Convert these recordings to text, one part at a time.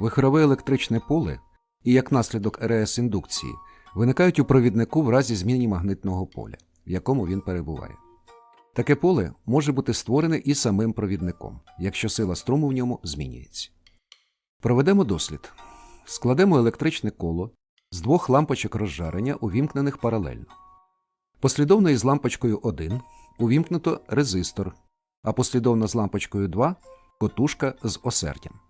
вихорове електричне поле і як наслідок РС індукції виникають у провіднику в разі зміни магнитного поля, в якому він перебуває. Таке поле може бути створене і самим провідником, якщо сила струму в ньому змінюється. Проведемо дослід. Складемо електричне коло з двох лампочок розжарення, увімкнених паралельно. Послідовно із лампочкою 1 увімкнуто резистор, а послідовно з лампочкою 2 котушка з осердям.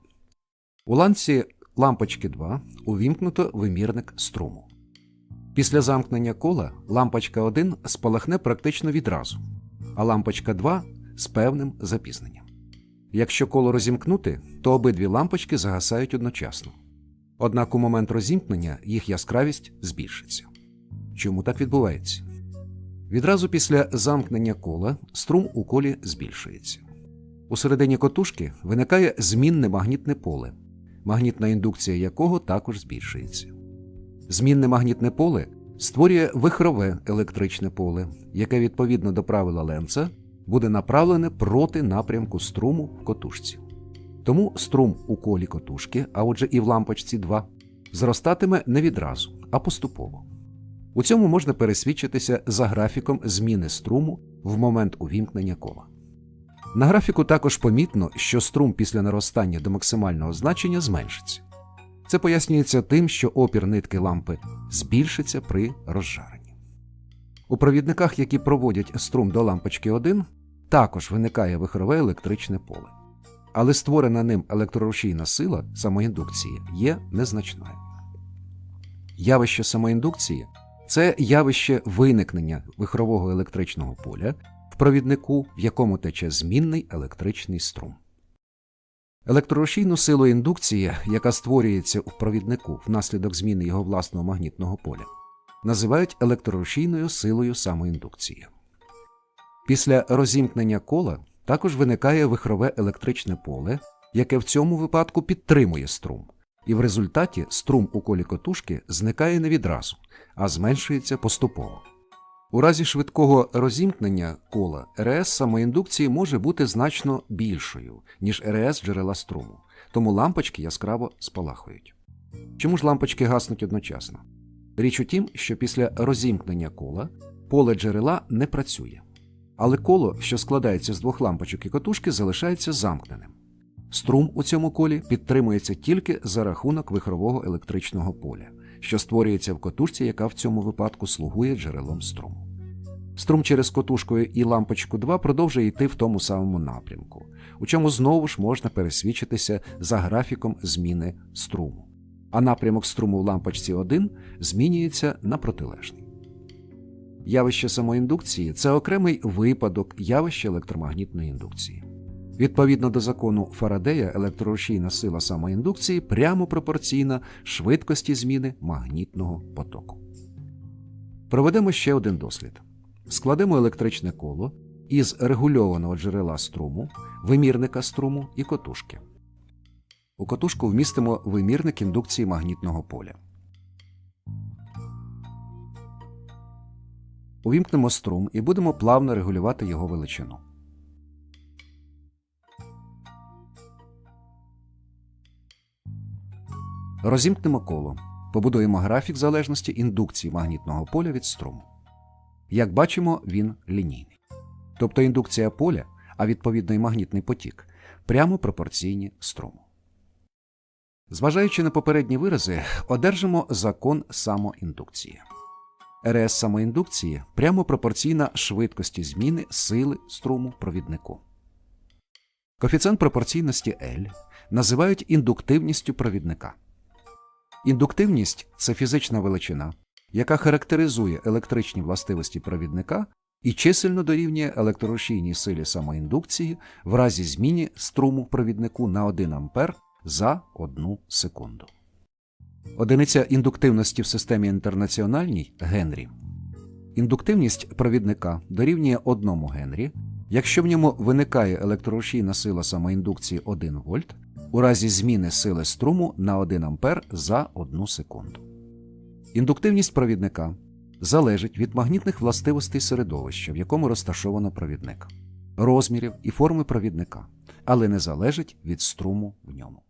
У ланці лампочки 2 увімкнуто вимірник струму. Після замкнення кола лампочка 1 спалахне практично відразу, а лампочка 2 з певним запізненням. Якщо коло розімкнути, то обидві лампочки загасають одночасно. Однак у момент розімкнення їх яскравість збільшиться. Чому так відбувається? Відразу після замкнення кола струм у колі збільшується. У середині котушки виникає змінне магнітне поле, магнітна індукція якого також збільшується. Змінне магнітне поле створює вихрове електричне поле, яке відповідно до правила Ленца буде направлене проти напрямку струму в котушці. Тому струм у колі котушки, а отже і в лампочці 2, зростатиме не відразу, а поступово. У цьому можна пересвідчитися за графіком зміни струму в момент увімкнення кола. На графіку також помітно, що струм після наростання до максимального значення зменшиться. Це пояснюється тим, що опір нитки лампи збільшиться при розжаренні. У провідниках, які проводять струм до лампочки 1, також виникає вихрове електричне поле. Але створена ним електрорушійна сила самоіндукції є незначною. Явище самоіндукції це явище виникнення вихрового електричного поля провіднику, в якому тече змінний електричний струм. Електрорушійну силу індукції, яка створюється у провіднику внаслідок зміни його власного магнітного поля, називають електрорушійною силою самоіндукції. Після розімкнення кола також виникає вихрове електричне поле, яке в цьому випадку підтримує струм, і в результаті струм у колі котушки зникає не відразу, а зменшується поступово. У разі швидкого розімкнення кола РС самоіндукції може бути значно більшою, ніж РС джерела струму, тому лампочки яскраво спалахують. Чому ж лампочки гаснуть одночасно? Річ у тім, що після розімкнення кола поле джерела не працює, але коло, що складається з двох лампочок і котушки, залишається замкненим. Струм у цьому колі підтримується тільки за рахунок вихрового електричного поля, що створюється в котушці, яка в цьому випадку слугує джерелом струму. Струм через котушку і лампочку 2 продовжує йти в тому самому напрямку, у чому знову ж можна пересвідчитися за графіком зміни струму. А напрямок струму в лампочці 1 змінюється на протилежний. Явище самоіндукції це окремий випадок явища електромагнітної індукції. Відповідно до закону Фарадея, електрорушійна сила самоіндукції прямо пропорційна швидкості зміни магнітного потоку. Проведемо ще один дослід. Складемо електричне коло із регульованого джерела струму, вимірника струму і котушки. У котушку вмістимо вимірник індукції магнітного поля. Увімкнемо струм і будемо плавно регулювати його величину. Розімкнемо коло. Побудуємо графік залежності індукції магнітного поля від струму. Як бачимо, він лінійний. Тобто індукція поля, а відповідно і магнітний потік, прямо пропорційні струму. Зважаючи на попередні вирази, одержимо закон самоіндукції. РС самоіндукції прямо пропорційна швидкості зміни сили струму провіднику. Коефіцієнт пропорційності L називають індуктивністю провідника. Індуктивність це фізична величина, яка характеризує електричні властивості провідника і чисельно дорівнює електрорушійній силі самоіндукції в разі зміни струму провіднику на 1 А за 1 секунду. Одиниця індуктивності в системі інтернаціональній Генрі. Індуктивність провідника дорівнює 1 Генрі, якщо в ньому виникає електрорушійна сила самоіндукції 1 вольт у разі зміни сили струму на 1 ампер за 1 секунду. Індуктивність провідника залежить від магнітних властивостей середовища, в якому розташовано провідник, розмірів і форми провідника, але не залежить від струму в ньому.